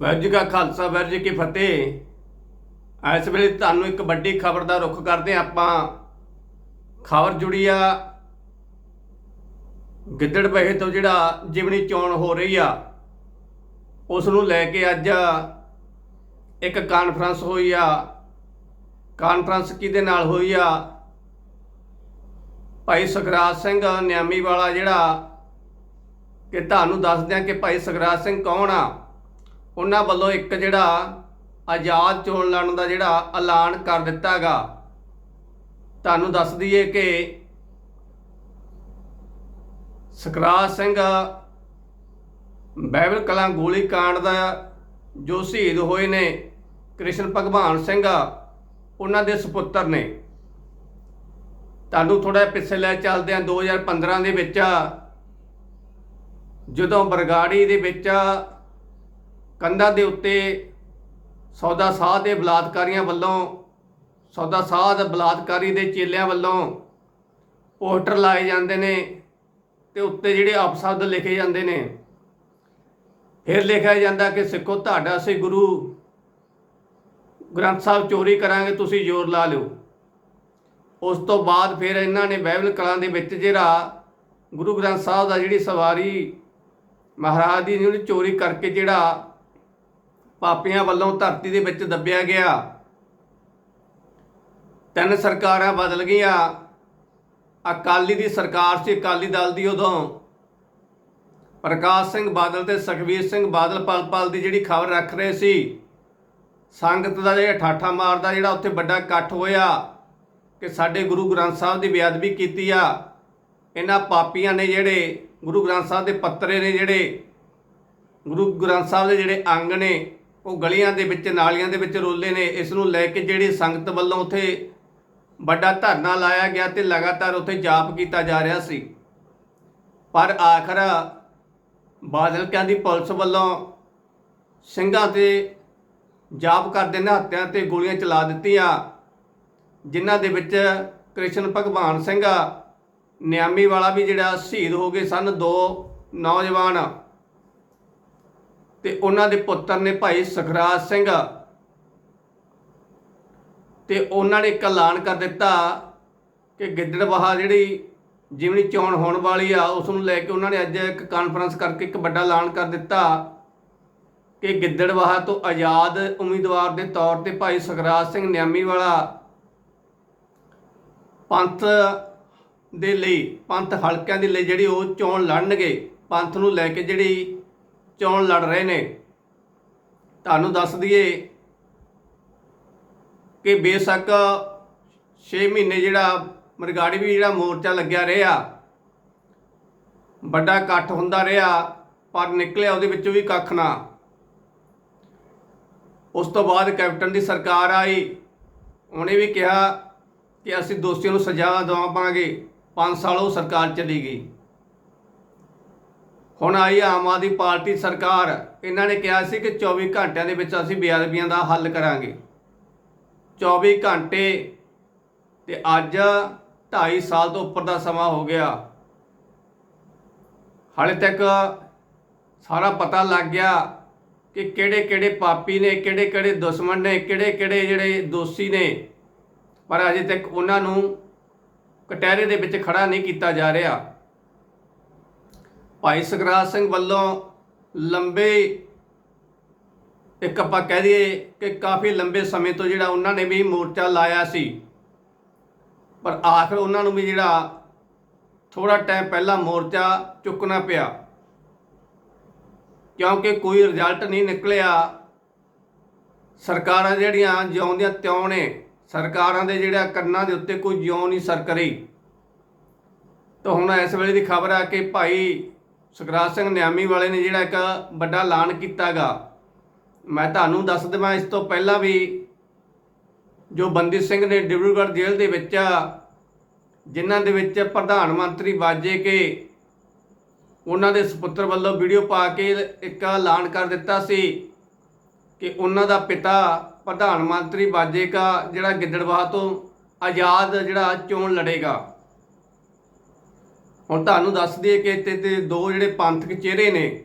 ਵਾਹਿਗੁਰੂ ਜੀ ਕਾ ਖਾਲਸਾ ਵਾਹਿਗੁਰੂ ਜੀ ਕੀ ਫਤਿਹ। ਇਸ ਵੇਲੇ ਤੁਹਾਨੂੰ ਇੱਕ ਵੱਡੀ ਖਬਰ ਦਾ ਰੁਖ ਕਰਦੇ ਹਾਂ ਆਪਾਂ। ਖਬਰ ਜੁੜੀ ਆ। ਗਿੱਦੜ ਗਿੱਦੜਬਾਹੇ ਤੋਂ ਜਿਹੜਾ ਜਿਮਣੀ ਚੋਣ ਹੋ ਰਹੀ ਆ, ਉਸ ਨੂੰ ਲੈ ਕੇ ਅੱਜ ਇੱਕ ਕਾਨਫਰੰਸ ਹੋਈ ਆ। ਕਾਨਫਰੰਸ ਕਿਹਦੇ ਨਾਲ ਹੋਈ ਆ? ਭਾਈ ਸੁਖਰਾਜ ਸਿੰਘ ਨਿਆਮੀ ਵਾਲਾ ਜਿਹੜਾ, ਕਿ ਤੁਹਾਨੂੰ ਦੱਸ ਦਿਆਂ ਕਿ ਭਾਈ ਸੁਖਰਾਜ ਸਿੰਘ ਕੌਣ ਆ? ਉਹਨਾਂ ਵੱਲੋਂ ਇੱਕ ਜਿਹੜਾ ਆਜ਼ਾਦ ਚੋਣ ਲੜਨ ਦਾ ਜਿਹੜਾ ਐਲਾਨ ਕਰ ਦਿੱਤਾਗਾ ਤੁਹਾਨੂੰ ਦੱਸ ਦਈਏ ਕਿ ਸੁਖਰਾਜ ਸਿੰਘ ਬਾਈਬਲ ਕਲਾਂ ਗੋਲੀ ਕਾਂਡ ਦਾ ਜੋ ਸ਼ਹੀਦ ਹੋਏ ਨੇ ਕ੍ਰਿਸ਼ਨ ਭਗਵਾਨ ਸਿੰਘ, ਉਹਨਾਂ ਦੇ ਸੁਪੁੱਤਰ ਨੇ। ਤੁਹਾਨੂੰ ਥੋੜਾ ਪਿੱਛੇ ਲੈ ਚੱਲਦੇ ਆ 2015 ਦੇ ਵਿੱਚ ਜਦੋਂ ਬਰਗਾੜੀ ਦੇ ਵਿੱਚ ਕੰਧਾਂ ਦੇ ਉੱਤੇ ਸੌਦਾ ਸਾਹ ਦੇ ਬਲਾਤਕਾਰੀਆਂ ਵੱਲੋਂ, ਸੌਦਾ ਸਾਹ ਦੇ ਬਲਾਤਕਾਰੀ ਦੇ ਚੇਲਿਆਂ ਵੱਲੋਂ ਪੋਸਟਰ ਲਾਏ ਜਾਂਦੇ ਨੇ ਤੇ ਉੱਤੇ ਜਿਹੜੇ ਅਪਸ਼ਬਦ ਲਿਖੇ ਜਾਂਦੇ ਨੇ। ਫਿਰ ਲਿਖਿਆ ਜਾਂਦਾ ਕਿ ਸਿੱਖੋ, ਤੁਹਾਡਾ ਅਸੀਂ ਗੁਰੂ ਗ੍ਰੰਥ ਸਾਹਿਬ ਚੋਰੀ ਕਰਾਂਗੇ, ਤੁਸੀਂ ਜ਼ੋਰ ਲਾ ਲਿਓ। ਉਸ ਤੋਂ ਬਾਅਦ ਫਿਰ ਇਹਨਾਂ ਨੇ ਬਾਈਬਲ ਕਲਾਂ ਦੇ ਵਿੱਚ ਜਿਹੜਾ ਗੁਰੂ ਗ੍ਰੰਥ ਸਾਹਿਬ ਦਾ ਜਿਹੜੀ ਸਵਾਰੀ ਮਹਾਰਾਜ ਦੀ ਜਿਹੜੀ ਚੋਰੀ ਕਰਕੇ ਜਿਹੜਾ ਪਾਪੀਆਂ ਵੱਲੋਂ ਧਰਤੀ ਦੇ ਵਿੱਚ ਦੱਬਿਆ ਗਿਆ। ਤਿੰਨ ਸਰਕਾਰਾਂ ਬਦਲ ਗਈਆਂ। ਅਕਾਲੀ ਦੀ ਸਰਕਾਰ ਸੀ, ਅਕਾਲੀ ਦਲ ਦੀ ਉਦੋਂ। ਪ੍ਰਕਾਸ਼ ਸਿੰਘ ਬਾਦਲ ਤੇ ਸੁਖਬੀਰ ਸਿੰਘ ਬਾਦਲ ਪਲ ਪਲ ਦੀ ਜਿਹੜੀ ਖਬਰ ਰੱਖ ਰਹੇ ਸੀ, ਸੰਗਤ ਦਾ ਜਿਹੜਾ ਠਾਠਾ ਮਾਰਦਾ, ਜਿਹੜਾ ਉੱਥੇ ਵੱਡਾ ਇਕੱਠ ਹੋਇਆ, ਕਿ ਸਾਡੇ ਗੁਰੂ ਗ੍ਰੰਥ ਸਾਹਿਬ ਦੀ ਬੇਅਦਬੀ ਕੀਤੀ ਆ। ਇਹਨਾਂ ਪਾਪੀਆਂ ਨੇ ਜਿਹੜੇ ਗੁਰੂ ਗ੍ਰੰਥ ਸਾਹਿਬ ਦੇ ਪੱਤਰੇ ਨੇ ਜਿਹੜੇ, ਗੁਰੂ ਗ੍ਰੰਥ ਸਾਹਿਬ ਦੇ ਜਿਹੜੇ ਅੰਗ ਨੇ ਉਹ ਗਲੀਆਂ ਦੇ ਵਿੱਚ, ਨਾਲੀਆਂ ਦੇ ਵਿੱਚ ਰੋਲੇ ਨੇ। ਇਸ ਨੂੰ ਲੈ ਕੇ ਜਿਹੜੀ ਸੰਗਤ ਵੱਲੋਂ ਉੱਥੇ ਵੱਡਾ ਧਰਨਾ ਲਾਇਆ ਗਿਆ ਤੇ ਲਗਾਤਾਰ ਉੱਥੇ ਜਾਪ ਕੀਤਾ ਜਾ ਰਿਹਾ ਸੀ। ਪਰ ਆਖਰ ਬਾਦਲ ਕਿਆਂ ਦੀ ਪੁਲਿਸ ਵੱਲੋਂ ਸਿੰਘਾਂ ਤੇ ਜਾਪ ਕਰਦੇ ਨੇ, ਹੱਤਿਆਂ ਤੇ ਗੋਲੀਆਂ ਚਲਾ ਦਿੱਤੀਆਂ, ਜਿਨ੍ਹਾਂ ਦੇ ਵਿੱਚ ਕ੍ਰਿਸ਼ਨ ਭਗਵਾਨ ਸਿੰਘ, ਨਿਆਮੀ ਵਾਲਾ ਵੀ ਜਿਹੜਾ ਸ਼ਹੀਦ ਹੋ ਗਏ ਸਨ, ਦੋ ਨੌਜਵਾਨ ਤੇ ਉਹਨਾਂ ਦੇ ਪੁੱਤਰ ਨੇ ਭਾਈ ਸੁਖਰਾਜ ਸਿੰਘ। ਤੇ ਉਹਨਾਂ ਨੇ ਇੱਕ ਐਲਾਨ ਕਰ ਦਿੱਤਾ ਕਿ ਗਿੱਦੜਬਾਹਾ ਜਿਹੜੀ ਜਿਮਣੀ ਚੋਣ ਹੋਣ ਵਾਲੀ ਆ, ਉਸ ਨੂੰ ਲੈ ਕੇ ਉਹਨਾਂ ਨੇ ਅੱਜ ਇੱਕ ਕਾਨਫਰੰਸ ਕਰਕੇ ਇੱਕ ਵੱਡਾ ਐਲਾਨ ਕਰ ਦਿੱਤਾ ਕਿ ਗਿੱਦੜਬਾਹਾ ਤੋਂ ਆਜ਼ਾਦ ਉਮੀਦਵਾਰ ਦੇ ਤੌਰ ਤੇ ਭਾਈ ਸੁਖਰਾਜ ਸਿੰਘ ਨਿਆਮੀ ਵਾਲਾ ਪੰਥ ਦੇ ਲਈ, ਪੰਥ ਹਲਕਿਆਂ ਦੇ ਲਈ ਜਿਹੜੀ ਉਹ ਚੋਣ ਲੜਨਗੇ, ਪੰਥ ਨੂੰ ਲੈ ਕੇ ਜਿਹੜੀ ਚੋਣ ਲੜ ਰਹੇ ਨੇ? ਤੁਹਾਨੂੰ ਦੱਸ ਦਈਏ ਕਿ ਬੇਸ਼ੱਕ 6 ਮਹੀਨੇ ਜਿਹੜਾ ਮਰਗਾੜੀ ਵੀ ਜਿਹੜਾ ਮੋਰਚਾ ਲੱਗਿਆ ਰਿਹਾ, ਵੱਡਾ ਇਕੱਠ ਹੁੰਦਾ ਰਿਹਾ, ਪਰ ਨਿਕਲਿਆ ਉਹਦੇ ਵਿੱਚੋਂ ਵੀ ਕੱਖ ਨਾ। ਉਸ ਤੋਂ ਬਾਅਦ ਕੈਪਟਨ ਦੀ ਸਰਕਾਰ ਆਈ। ਉਹਨੇ ਵੀ ਕਿਹਾ ਕਿ ਅਸੀਂ ਦੋਸ਼ੀਆਂ ਨੂੰ ਸਜ਼ਾ ਦਵਾਵਾਂਗੇ 5 ਸਾਲ ਉਹ ਸਰਕਾਰ ਚਲੀ ਗਈ। ਹੁਣ ਆਈ ਆਮ ਆਦਮੀ ਪਾਰਟੀ ਸਰਕਾਰ, ਇਹਨਾਂ ਨੇ ਕਿਹਾ ਸੀ ਕਿ 24 ਘੰਟਿਆਂ ਦੇ ਵਿੱਚ ਅਸੀਂ ਬੇਅਦਬੀਆਂ ਦਾ ਹੱਲ ਕਰਾਂਗੇ। 24 ਘੰਟੇ ਤੇ ਅੱਜ 2.5 ਸਾਲ ਤੋਂ ਉੱਪਰ ਦਾ ਸਮਾਂ ਹੋ ਗਿਆ। ਹਾਲੇ ਤੱਕ ਸਾਰਾ ਪਤਾ ਲੱਗ ਗਿਆ ਕਿ ਕਿਹੜੇ ਕਿਹੜੇ ਪਾਪੀ ਨੇ ਕਿਹੜੇ ਕਿਹੜੇ ਦੁਸ਼ਮਣ ਨੇ ਕਿਹੜੇ ਕਿਹੜੇ ਜਿਹੜੇ ਦੋਸ਼ੀ ਨੇ। ਪਰ ਅਜੇ ਤੱਕ ਉਹਨਾਂ ਨੂੰ ਕਟਹਿਰੇ ਦੇ ਵਿੱਚ ਖੜਾ ਨਹੀਂ ਕੀਤਾ ਜਾ ਰਿਹਾ। ਭਾਈ ਸੁਖਰਾਜ ਸਿੰਘ ਵੱਲੋਂ ਲੰਬੇ, ਇੱਕ ਆਪਾਂ ਕਹਿ ਦਈਏ ਕਿ ਕਾਫੀ ਲੰਬੇ ਸਮੇਂ ਤੋਂ ਜਿਹੜਾ ਉਹਨਾਂ ਨੇ ਵੀ ਮੋਰਚਾ ਲਾਇਆ ਸੀ। ਪਰ ਆਖਰ ਉਹਨਾਂ ਨੂੰ ਵੀ ਜਿਹੜਾ ਥੋੜਾ ਟਾਈਮ ਪਹਿਲਾਂ ਮੋਰਚਾ ਚੁੱਕਣਾ ਪਿਆ। ਕਿਉਂਕਿ ਕੋਈ ਰਿਜ਼ਲਟ ਨਹੀਂ ਨਿਕਲਿਆ। ਸਰਕਾਰਾਂ ਜਿਹੜੀਆਂ ਜਿਉਂਦੀਆਂ ਤਿਉਂ ਨੇ, ਸਰਕਾਰਾਂ ਦੇ ਜਿਹੜਾ ਕੰਨਾਂ ਦੇ ਉੱਤੇ ਕੋਈ ਜਿਉਂ ਨਹੀਂ ਸਰਕਰੀ ਤਾਂ ਹੁਣ ਇਸ ਵੇਲੇ ਦੀ ਖਬਰ ਆ ਕਿ ਭਾਈ ਸੁਖਰਾਜ ਸਿੰਘ ਨਿਆਮੀ ਵਾਲੇ ਨੇ ਜਿਹੜਾ ਇੱਕ ਵੱਡਾ ਐਲਾਨ ਕੀਤਾਗਾ। ਮੈਂ ਤੁਹਾਨੂੰ ਦੱਸ ਦੇਵਾਂ, ਇਸ ਤੋਂ ਪਹਿਲਾਂ ਵੀ ਜੋ ਬੰਦੀ ਸਿੰਘ ਨੇ ਡਿਬਰੂਗੜ੍ਹ ਜੇਲ੍ਹ ਦੇ ਵਿੱਚ ਜਿਨ੍ਹਾਂ ਦੇ ਵਿੱਚ ਪ੍ਰਧਾਨ ਮੰਤਰੀ ਬਾਜੇ ਕੇ ਉਹਨਾਂ ਦੇ ਸੁਪੁੱਤਰ ਵੱਲੋਂ ਵੀਡੀਓ ਪਾ ਕੇ ਇੱਕ ਐਲਾਨ ਕਰ ਦਿੱਤਾ ਸੀ ਕਿ ਉਹਨਾਂ ਦਾ ਪਿਤਾ ਪ੍ਰਧਾਨ ਮੰਤਰੀ ਬਾਜੇ ਕਾ ਜਿਹੜਾ ਗਿੱਦੜਬਾਹ ਤੋਂ ਆਜ਼ਾਦ ਜਿਹੜਾ ਚੋਣ ਲੜੇਗਾ। ਹੁਣ ਤੁਹਾਨੂੰ ਦੱਸ ਦਈਏ ਕਿ ਇੱਥੇ ਤੇ ਦੋ ਜਿਹੜੇ ਪੰਥਕ ਚਿਹਰੇ ਨੇ,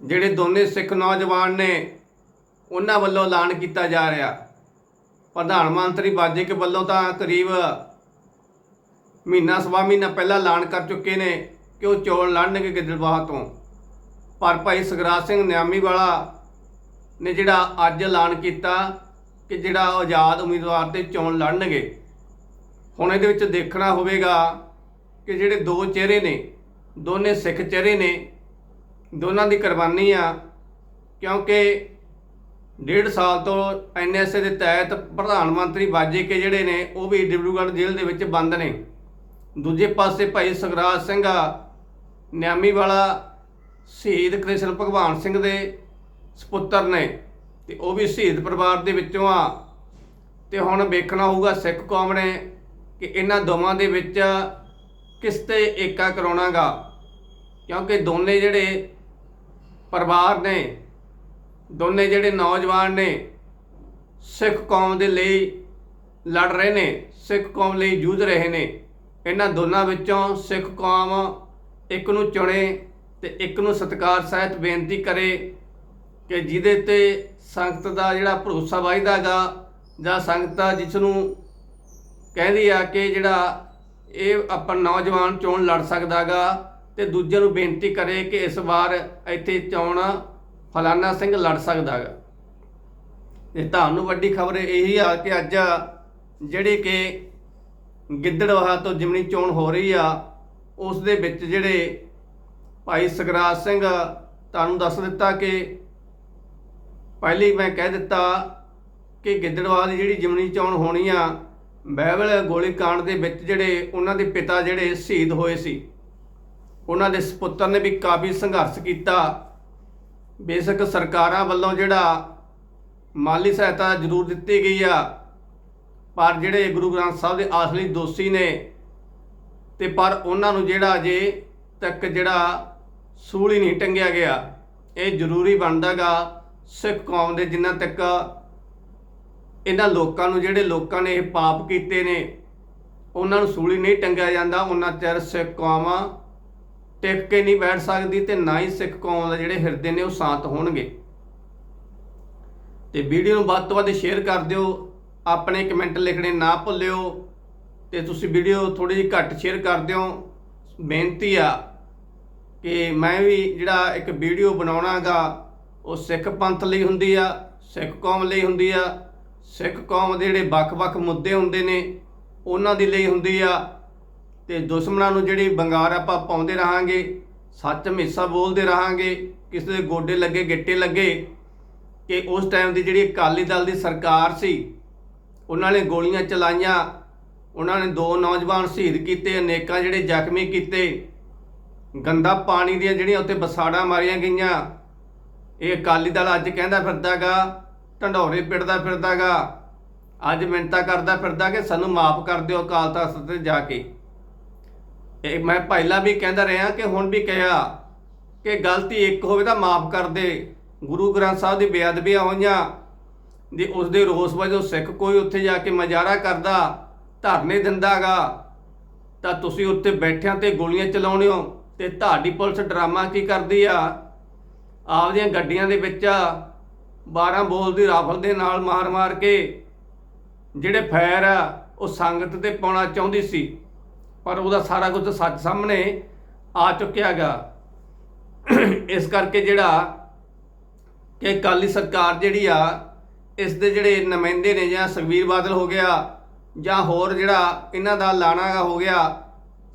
ਜਿਹੜੇ ਦੋਨੇ ਸਿੱਖ ਨੌਜਵਾਨ ਨੇ, ਉਹਨਾਂ ਵੱਲੋਂ ਐਲਾਨ ਕੀਤਾ ਜਾ ਰਿਹਾ। ਪ੍ਰਧਾਨ ਮੰਤਰੀ ਬਾਜੇ ਵੱਲੋਂ ਤਾਂ ਕਰੀਬ ਮਹੀਨਾ, ਸਵਾ ਮਹੀਨਾ ਪਹਿਲਾਂ ਐਲਾਨ ਕਰ ਚੁੱਕੇ ਨੇ ਕਿ ਉਹ ਚੋਣ ਲੜਨਗੇ ਗਿੱਦੜਬਾਹਾ ਤੋਂ। ਪਰ ਭਾਈ ਸਗਰਾਜ ਸਿੰਘ ਨਿਆਮੀ ਵਾਲਾ ਨੇ ਜਿਹੜਾ ਅੱਜ ਐਲਾਨ ਕੀਤਾ ਕਿ ਜਿਹੜਾ ਆਜ਼ਾਦ ਉਮੀਦਵਾਰ ਤੇ ਚੋਣ ਲੜਨਗੇ, ਹੁਣ ਇਹਦੇ ਵਿੱਚ ਦੇਖਣਾ ਹੋਵੇਗਾ ਕਿ ਜਿਹੜੇ ਦੋ ਚਿਹਰੇ ਨੇ, ਦੋਨੇ ਸਿੱਖ ਚਿਹਰੇ ਨੇ, ਦੋਨਾਂ ਦੀ ਕੁਰਬਾਨੀ ਆ, ਕਿਉਂਕਿ ਡੇਢ ਸਾਲ ਤੋਂ ਐਨਐਸਏ ਦੇ ਤਹਿਤ ਪ੍ਰਧਾਨ ਮੰਤਰੀ ਬਾਜੇ ਕੇ ਜਿਹੜੇ ਨੇ, ਉਹ ਵੀ ਡਿਬਰੂਗੜ੍ਹ ਜੇਲ੍ਹ ਦੇ ਵਿੱਚ ਬੰਦ ਨੇ। ਦੂਜੇ ਪਾਸੇ ਭਾਈ ਸਗਰਾਜ ਸਿੰਘ ਆ ਨਿਆਮੀ ਵਾਲਾ ਸ਼ਹੀਦ ਕ੍ਰਿਸ਼ਨ ਭਗਵਾਨ ਸਿੰਘ ਦੇ ਸੁਪੁੱਤਰ ਨੇ, ਤੇ ਉਹ ਵੀ ਸ਼ਹੀਦ ਪਰਿਵਾਰ ਦੇ ਵਿੱਚੋਂ ਆ। ਤੇ ਹੁਣ ਵੇਖਣਾ ਹੋਊਗਾ ਸਿੱਖ ਕੌਮ ਨੇ ਕਿ ਇਹਨਾਂ ਦੋਵਾਂ ਦੇ ਵਿੱਚ ਕਿਸ ਤੇ ਏਕਾ ਕਰਾਉਣਾਗਾ? ਕਿਉਂਕਿ ਦੋਨੇ ਜਿਹੜੇ ਪਰਿਵਾਰ ਨੇ, ਦੋਨੇ ਜਿਹੜੇ ਨੌਜਵਾਨ ਨੇ, ਸਿੱਖ ਕੌਮ ਦੇ ਲਈ ਲੜ ਰਹੇ ਨੇ, ਸਿੱਖ ਕੌਮ ਲਈ ਜੂਝ ਰਹੇ ਨੇ, ਇਹਨਾਂ ਦੋਨਾਂ ਵਿੱਚੋਂ ਸਿੱਖ ਕੌਮ ਇੱਕ ਨੂੰ ਚੁਣੇ ਤੇ ਇੱਕ ਨੂੰ ਸਤਿਕਾਰ ਸਹਿਤ ਬੇਨਤੀ ਕਰੇ ਕਿ ਜਿਹਦੇ ਤੇ ਸੰਗਤ ਦਾ ਜਿਹੜਾ ਭਰੋਸਾ ਵਾਇਦਾਗਾ ਜਾਂ ਸੰਗਤ ਜਿਸ ਨੂੰ ਕਹਿੰਦੀ ਆ ਕਿ ਜਿਹੜਾ ਇਹ ਆਪਾਂ ਨੌਜਵਾਨ ਚੋਣ ਲੜ ਸਕਦਾਗਾ ਤੇ ਦੂਜੇ ਨੂੰ ਬੇਨਤੀ ਕਰੇ ਕਿ ਇਸ ਵਾਰ ਇੱਥੇ ਚੋਣ ਫਲਾਨਾ ਸਿੰਘ ਲੜ ਸਕਦਾਗਾ। ਤੇ ਤੁਹਾਨੂੰ ਵੱਡੀ ਖਬਰ ਇਹੀ ਆ ਕਿ ਅੱਜ ਜਿਹੜੇ ਕਿ ਗਿੱਦੜਵਾਹਾ ਤੋਂ ਜਿਮਨੀ ਚੋਣ ਹੋ ਰਹੀ ਆ, ਉਸ ਦੇ ਵਿੱਚ ਜਿਹੜੇ ਭਾਈ ਸਗਰਾਜ ਸਿੰਘ ਤੁਹਾਨੂੰ ਦੱਸ ਦਿੱਤਾ ਕਿ ਪਹਿਲੀ ਮੈਂ ਕਹਿ ਦਿੱਤਾ ਕਿ ਗਿੱਦੜਵਾਹ ਦੀ ਜਿਹੜੀ ਜਿਮਨੀ ਚੋਣ ਹੋਣੀ ਆ ਬਹਿਬਲ ਗੋਲੀकांड ਦੇ ਵਿੱਚ ਜਿਹੜੇ ਉਹਨਾਂ ਦੇ ਪਿਤਾ ਜਿਹੜੇ ਸ਼ਹੀਦ ਹੋਏ ਸੀ, ਉਹਨਾਂ ਦੇ ਸੁਪੁੱਤਰ ਨੇ ਵੀ ਕਾਫੀ ਸੰਘਰਸ਼ ਕੀਤਾ। ਬੇਸ਼ੱਕ ਸਰਕਾਰਾਂ ਵੱਲੋਂ ਜਿਹੜਾ ਮਾਲੀ ਸਹਾਇਤਾ ਜ਼ਰੂਰ ਦਿੱਤੀ ਗਈ ਆ, ਪਰ ਜਿਹੜੇ ਗੁਰੂ ਗ੍ਰੰਥ ਸਾਹਿਬ ਦੇ ਆਸਲੀ ਦੋਸ਼ੀ ਨੇ ਤੇ ਪਰ ਉਹਨਾਂ ਨੂੰ ਜਿਹੜਾ ਅਜੇ ਤੱਕ ਜਿਹੜਾ ਸੂਲ ਹੀ ਨਹੀਂ ਟੰਗਿਆ ਗਿਆ, ਇਹ ਜ਼ਰੂਰੀ ਬਣਦਾਗਾ ਸਿੱਖ ਕੌਮ ਦੇ ਜਿੰਨਾ ਤੱਕ ਇਹਨਾਂ ਲੋਕਾਂ ਨੂੰ, ਜਿਹੜੇ ਲੋਕਾਂ ਨੇ ਇਹ ਪਾਪ ਕੀਤੇ ਨੇ, ਉਹਨਾਂ ਨੂੰ ਸੂਲੀ ਨਹੀਂ ਟੰਗਿਆ ਜਾਂਦਾ, ਉਹਨਾਂ ਚਿਰ ਸਿੱਖ ਕੌਮਾਂ ਟਿਕ ਕੇ ਨਹੀਂ ਬੈਠ ਸਕਦੀ ਤੇ ਨਾ ਹੀ ਸਿੱਖ ਕੌਮ ਦੇ ਜਿਹੜੇ ਹਿਰਦੇ ਨੇ ਉਹ ਸ਼ਾਂਤ ਹੋਣਗੇ। ਤੇ ਵੀਡੀਓ ਨੂੰ ਵੱਧ ਤੋਂ ਵੱਧ ਸ਼ੇਅਰ ਕਰ ਦਿਓ, ਆਪਣੇ ਕਮੈਂਟ ਲਿਖਣੇ ਨਾ ਭੁੱਲਿਓ, ਤੇ ਤੁਸੀਂ ਵੀਡੀਓ ਥੋੜੀ ਜਿਹੀ ਘੱਟ ਸ਼ੇਅਰ ਕਰ ਦਿਓ। ਬੇਨਤੀ ਆ ਕਿ ਮੈਂ ਵੀ ਜਿਹੜਾ ਇੱਕ ਵੀਡੀਓ ਬਣਾਉਣਾਗਾ, ਉਹ ਸਿੱਖ ਪੰਥ ਲਈ ਹੁੰਦੀ ਆ, ਸਿੱਖ ਕੌਮ ਲਈ ਹੁੰਦੀ ਆ ਸਿੱਖ ਕੌਮ ਦੇ ਜਿਹੜੇ ਵੱਖ-ਵੱਖ ਮੁੱਦੇ ਹੁੰਦੇ ਨੇ, ਉਹਨਾਂ ਦੇ ਲਈ ਹੁੰਦੀ ਆ, ਤੇ ਦੁਸ਼ਮਣਾਂ ਨੂੰ ਜਿਹੜੀ ਬੰਗਾਰ ਆਪਾਂ ਪਾਉਂਦੇ ਰਹਾਂਗੇ, ਸੱਚ ਹਮੇਸ਼ਾ ਬੋਲਦੇ ਰਹਾਂਗੇ, ਕਿਸੇ ਦੇ ਗੋਡੇ ਲੱਗੇ, ਗਿੱਟੇ ਲੱਗੇ, ਕਿ ਉਸ ਟਾਈਮ ਦੀ ਜਿਹੜੀ ਅਕਾਲੀ ਦਲ ਦੀ ਸਰਕਾਰ ਸੀ, ਉਹਨਾਂ ਨੇ ਗੋਲੀਆਂ ਚਲਾਈਆਂ, ਉਹਨਾਂ ਨੇ ਦੋ ਨੌਜਵਾਨ ਸ਼ਹੀਦ ਕੀਤੇ, ਅਨੇਕਾਂ ਜਿਹੜੇ ਜ਼ਖਮੀ ਕੀਤੇ, ਗੰਦਾ ਪਾਣੀ ਦੀਆਂ ਜਿਹੜੀਆਂ ਉੱਤੇ ਬਸਾੜਾਂ ਮਾਰੀਆਂ ਗਈਆਂ, ਇਹ ਅਕਾਲੀ ਦਲ ਅੱਜ ਕਹਿੰਦਾ ਫਿਰਦਾਗਾ ਢੰਡੌਰੇ ਪਿੜਦਾ ਫਿਰਦਾਗਾ। ਅੱਜ ਮਿੰਤਾ ਕਰਦਾ ਫਿਰਦਾ ਕਿ ਸਾਨੂੰ ਮਾਫ ਕਰ ਦਿਓ ਅਕਾਲ ਤਖਤ ਤੇ ਜਾ ਕੇ। ਇਹ ਮੈਂ ਪਹਿਲਾਂ ਵੀ ਕਹਿੰਦਾ ਰਿਹਾ ਕਿ ਹੁਣ ਵੀ ਕਿਹਾ ਕਿ ਗਲਤੀ ਇੱਕ ਹੋਵੇ ਤਾਂ ਮਾਫ ਕਰ ਦੇ। ਗੁਰੂ ਗ੍ਰੰਥ ਸਾਹਿਬ ਦੀ ਬੇਅਦਬੀਆਂ ਹੋਈਆਂ ਜੇ ਉਸ ਦੇ ਰੋਸ ਵਜੋਂ ਸਿੱਖ ਕੋਈ ਉੱਥੇ ਜਾ ਕੇ ਮਜ਼ਾਰਾ ਕਰਦਾ, ਧਰਨੇ ਦਿੰਦਾਗਾ। ਤਾਂ ਤੁਸੀਂ ਉੱਥੇ ਬੈਠਿਆਂ ਤੇ ਗੋਲੀਆਂ ਚਲਾਉਣੇ ਹੋ ਤੇ ਤੁਹਾਡੀ ਪੁਲਿਸ ਡਰਾਮਾ ਕੀ ਕਰਦੀ ਆ? ਆਪਦੀਆਂ ਗੱਡੀਆਂ ਦੇ ਵਿੱਚ 12 ਬੋਲ ਦੀ ਰਾਫਲ ਦੇ ਨਾਲ ਮਾਰ-ਮਾਰ ਕੇ ਜਿਹੜੇ ਫੈਰ ਆ, ਉਹ ਸੰਗਤ ਤੇ ਪਾਉਣਾ ਚਾਹੁੰਦੀ ਸੀ। ਪਰ ਉਹਦਾ ਸਾਰਾ ਕੁਝ ਸੱਚ ਸਾਹਮਣੇ ਆ ਚੁੱਕਿਆਗਾ ਇਸ ਕਰਕੇ ਜਿਹੜਾ ਕਿ ਅਕਾਲੀ ਸਰਕਾਰ ਜਿਹੜੀ ਆ, ਇਸ ਦੇ ਜਿਹੜੇ ਨੁਮਾਇੰਦੇ ਨੇ ਜਾਂ ਸੁਖਬੀਰ ਬਾਦਲ ਹੋ ਗਿਆ ਜਾਂ ਹੋਰ ਜਿਹੜਾ ਇਹਨਾਂ ਦਾ ਲਾਣਾਗਾ ਹੋ ਗਿਆ,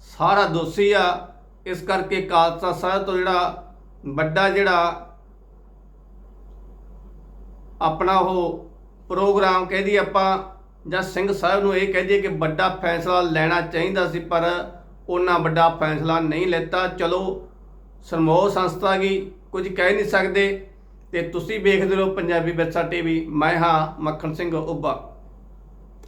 ਸਾਰਾ ਦੋਸ਼ੀ ਆ। ਇਸ ਕਰਕੇ ਖਾਲਸਾ ਸਾਹਿਬ ਤੋਂ ਜਿਹੜਾ ਵੱਡਾ ਜਿਹੜਾ ਆਪਣਾ ਉਹ ਪ੍ਰੋਗਰਾਮ ਕਹਿਦੀ ਆਪਾਂ ਜਾਂ ਸਿੰਘ ਸਾਹਿਬ ਨੂੰ ਇਹ ਕਹਿ ਦਈਏ ਕਿ ਵੱਡਾ ਫੈਸਲਾ ਲੈਣਾ ਚਾਹੀਦਾ ਸੀ, ਪਰ ਉਹਨਾਂ ਵੱਡਾ ਫੈਸਲਾ ਨਹੀਂ ਲੈਤਾ। ਚਲੋ, ਸਰਮੋਹ ਸੰਸਥਾ ਕੀ ਕੁਝ ਕਹਿ ਨਹੀਂ ਸਕਦੇ ਤੇ ਤੁਸੀਂ ਵੇਖਦੇ ਰਹੋ ਪੰਜਾਬੀ ਵਿਰਸਾ ਟੀਵੀ ਮੈਂ ਹਾਂ ਮੱਖਣ ਸਿੰਘ ਉੱਬਾ